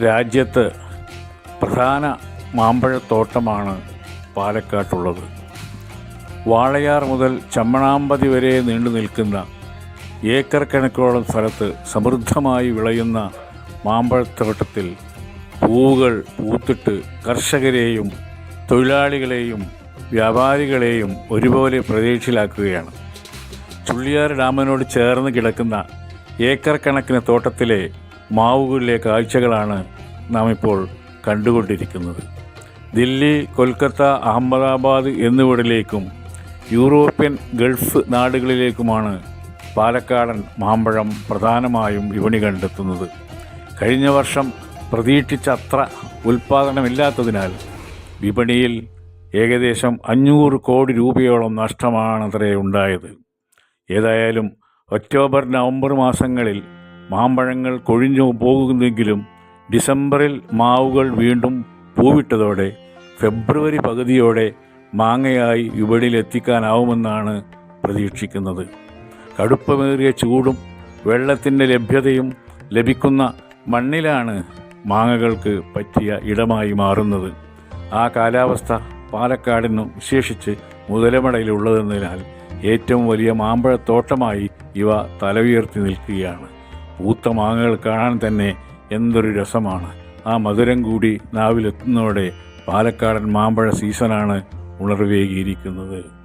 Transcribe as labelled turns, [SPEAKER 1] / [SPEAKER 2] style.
[SPEAKER 1] രാജ്യത്ത് പ്രധാന മാമ്പഴത്തോട്ടമാണ് പാലക്കാട്ടുള്ളത്. വാളയാർ മുതൽ ചമ്മണാമ്പതി വരെ നീണ്ടു നിൽക്കുന്ന ഏക്കർ കണക്കോളം സ്ഥലത്ത് സമൃദ്ധമായി വിളയുന്ന മാമ്പഴത്തോട്ടത്തിൽ പൂവുകൾ പൂത്തിട്ട് കർഷകരെയും തൊഴിലാളികളെയും വ്യാപാരികളെയും ഒരുപോലെ പ്രതീക്ഷയിലാക്കുകയാണ്. ചുള്ളിയാർ ഡാമിനോട് ചേർന്ന് കിടക്കുന്ന ഏക്കർ കണക്കിന് തോട്ടത്തിലെ മാവുകളിലെ കാഴ്ചകളാണ് നാം ഇപ്പോൾ കണ്ടുകൊണ്ടിരിക്കുന്നത്. ദില്ലി കൊൽക്കത്ത അഹമ്മദാബാദ് എന്നിവിടലേക്കും യൂറോപ്യൻ ഗൾഫ് നാടുകളിലേക്കുമാണ് പാലക്കാടൻ മാമ്പഴം പ്രധാനമായും വിപണി കണ്ടെത്തുന്നത്. കഴിഞ്ഞ വർഷം പ്രതീക്ഷിച്ചത്ര ഉൽപ്പാദനമില്ലാത്തതിനാൽ വിപണിയിൽ ഏകദേശം അഞ്ഞൂറ് കോടി രൂപയോളം നഷ്ടമാണത്രേ ഉണ്ടായത്. ഏതായാലും ഒക്ടോബർ നവംബർ മാസങ്ങളിൽ മാമ്പഴങ്ങൾ കൊഴിഞ്ഞു പോകുന്നെങ്കിലും ഡിസംബറിൽ മാവുകൾ വീണ്ടും പൂവിട്ടതോടെ ഫെബ്രുവരി പകുതിയോടെ മാങ്ങയായി വിപണിയിൽ എത്തിക്കാനാവുമെന്നാണ് പ്രതീക്ഷിക്കുന്നത്. കടുപ്പമേറിയ ചൂടും വെള്ളത്തിന്റെ ലഭ്യതയും ലഭിക്കുന്ന മണ്ണിലാണ് മാങ്ങകൾക്ക് പറ്റിയ ഇടമായി മാറുന്നത്. ആ കാലാവസ്ഥ പാലക്കാടിനും വിശേഷിച്ച് മുതലമടയിലുള്ളതെന്നതിനാൽ ഏറ്റവും വലിയ മാമ്പഴത്തോട്ടമായി ഇവ തലയുയർത്തി നിൽക്കുകയാണ്. പൂത്ത മാങ്ങകൾ കാണാൻ തന്നെ എന്തൊരു രസമാണ്. ആ മധുരം കൂടി നാവിലെത്തുന്നതോടെ പാലക്കാടൻ മാമ്പഴ സീസണാണ് ഉണർവേകിയിരിക്കുന്നത്.